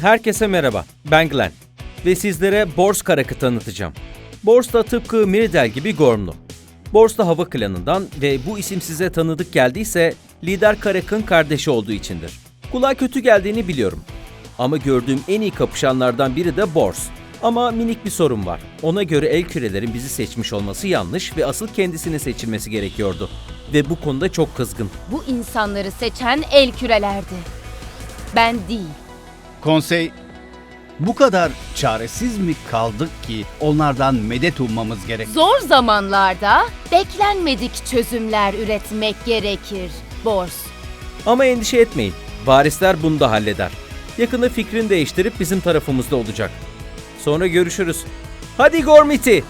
Herkese merhaba, ben Glenn ve sizlere Bors Karak'ı tanıtacağım. Bors da tıpkı Miridel gibi Gormlu. Bors da hava klanından ve bu isim size tanıdık geldiyse lider Karak'ın kardeşi olduğu içindir. Kulağa kötü geldiğini biliyorum. Ama gördüğüm en iyi kapışanlardan biri de Bors. Ama minik bir sorun var. Ona göre el kürelerin bizi seçmiş olması yanlış ve asıl kendisinin seçilmesi gerekiyordu. Ve bu konuda çok kızgın. Bu insanları seçen el kürelerdi. Ben değil. Konsey bu kadar çaresiz mi kaldık ki onlardan medet ummamız gerek? Zor zamanlarda beklenmedik çözümler üretmek gerekir. Bors. Ama endişe etmeyin. Varisler bunu da halleder. Yakında fikrini değiştirip bizim tarafımızda olacak. Sonra görüşürüz. Hadi Gormiti!